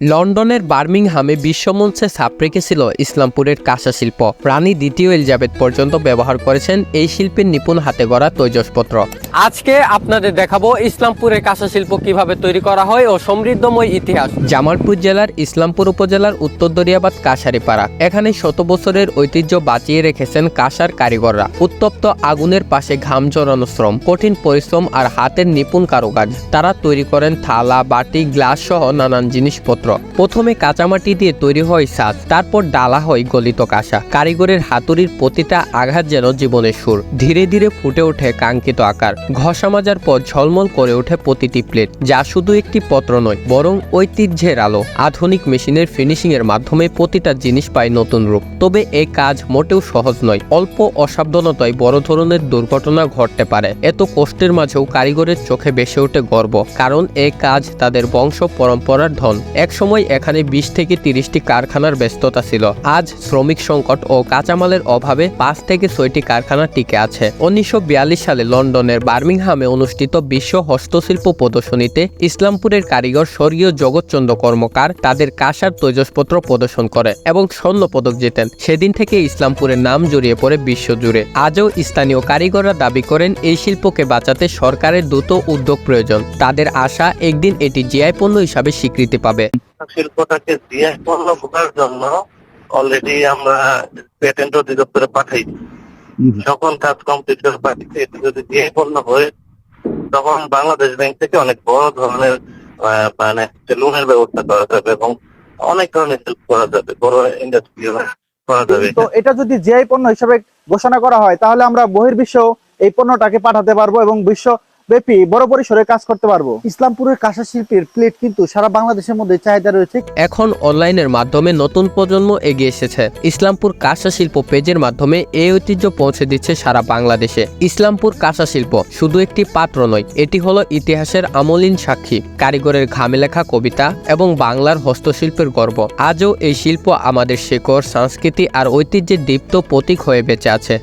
লন্ডনের বার্মিংহামে বিশ্বমঞ্চে ছাপ রেখেছিল ইসলামপুরের কাঁসা শিল্প। রানী দ্বিতীয় এলিজাবেথ পর্যন্ত ব্যবহার করেছেন এই শিল্পের নিপুণ হাতে গড়া তৈজসপত্র। আজকে আপনাদের দেখাবো ইসলামপুরের কাঁসা শিল্প কীভাবে তৈরি করা হয় ও সমৃদ্ধময় ইতিহাস। জামালপুর জেলার ইসলামপুর উপজেলার উত্তর দরিয়াবাদ কাশারিপাড়া এখানে শত বছরের ঐতিহ্য বাঁচিয়ে রেখেছেন কাঁসার কারিগররা। উত্তপ্ত আগুনের পাশে ঘাম জড়ানো শ্রম, কঠিন পরিশ্রম আর হাতের নিপুণ কারুকাজ। তারা তৈরি করেন থালা, বাটি, গ্লাস সহ নানান জিনিসপত্র। প্রথমে কাঁচামাটি দিয়ে তৈরি হয় সাজ, তারপর ডালা হয় গলিত কাঁসা। কারিগরের হাতুড়ির প্রতিটা আঘাত যেন জীবনের সুর। ধীরে ধীরে ফুটে ওঠে কাঙ্ক্ষিত আকার। ঘষা মাজার পর ঝলমল করে ওঠে প্রতিটি প্লেট, যা শুধু একটি পত্র নয়, বরং ঐতিহ্যের আলো। আধুনিক মেশিনের ফিনিশিং এর মাধ্যমে প্রতিটা জিনিস পায় নতুন রূপ। তবে এই কাজ মোটেও সহজ নয়, অল্প অসাবধানতায় বড় ধরনের দুর্ঘটনা ঘটতে পারে। এত কষ্টের মাঝেও কারিগরের চোখে বেসে ওঠে গর্ব, কারণ এই কাজ তাদের বংশ পরম্পরার ধন। একসময় এখানে বিশ থেকে তিরিশটি কারখানার ব্যস্ততা ছিল। আজ শ্রমিক সংকট ও কাঁচামালের অভাবে পাঁচ থেকে ছয়টি কারখানা টিকে আছে। উনিশশো বিয়াল্লিশ সালে লন্ডনের বার্মিংহামে অনুষ্ঠিত বিশ্ব হস্তশিল্প প্রদর্শনীতে ইসলামপুরের কারিগর স্বর্গীয় জগৎচন্দ্র কর্মকার তাদের কাঁসার তৈজসপত্র প্রদর্শন করে এবং স্বর্ণ পদক জেতেন। সেদিন থেকে ইসলামপুরের নাম জড়িয়ে পড়ে বিশ্বজুড়ে। আজও স্থানীয় কারিগররা দাবি করেন, এই শিল্পকে বাঁচাতে সরকারের দ্রুত উদ্যোগ প্রয়োজন। তাদের আশা, একদিন এটি জিআই পণ্য হিসাবে স্বীকৃতি পাবে। শিল্পটাকে দিয়ে পণ্য করার জন্য অলরেডি আমরা পেটেন্ট অধিদপ্তরে পাঠাই যখন কাজ পাঠিয়েছি এটি যদি দিয়ে পণ্য হয় তখন বাংলাদেশ ব্যাংক থেকে অনেক বড় ধরনের মানে লোনের ব্যবস্থা করা যাবে এবং অনেক ধরনের হেল্প করা যাবে বড় ইন্ডাস্ট্রি করা যাবে। তো এটা যদি জিআই পণ্য হিসেবে ঘোষণা করা হয় তাহলে আমরা বহির্বিশ্ব এই পণ্যটাকে পাঠাতে পারব এবং বিশ্বব্যাপী বড় পরিসরে কাজ করতে পারব। ইসলামপুরের কাঁসা শিল্পের প্লেট কিন্তু সারা বাংলাদেশের মধ্যে চাহিদা রয়েছে। এখন অনলাইনের মাধ্যমে নতুন প্রজন্ম এগিয়ে এসেছে। ইসলামপুর কাঁসা শিল্প পেজের মাধ্যমে এই ঐতিহ্য পৌঁছে দিচ্ছে সারা বাংলাদেশে। ইসলামপুর কাঁসা শিল্প শুধু একটি পাত্র নয়, এটি হলো ইতিহাসের আমলিন সাক্ষী, কারিগরের ঘামে লেখা কবিতা এবং বাংলার হস্তশিল্পের গর্ব। আজও এই শিল্প আমাদের শেকড়, সংস্কৃতি আর ঐতিহ্যের দীপ্ত প্রতীক হয়ে বেঁচে আছে।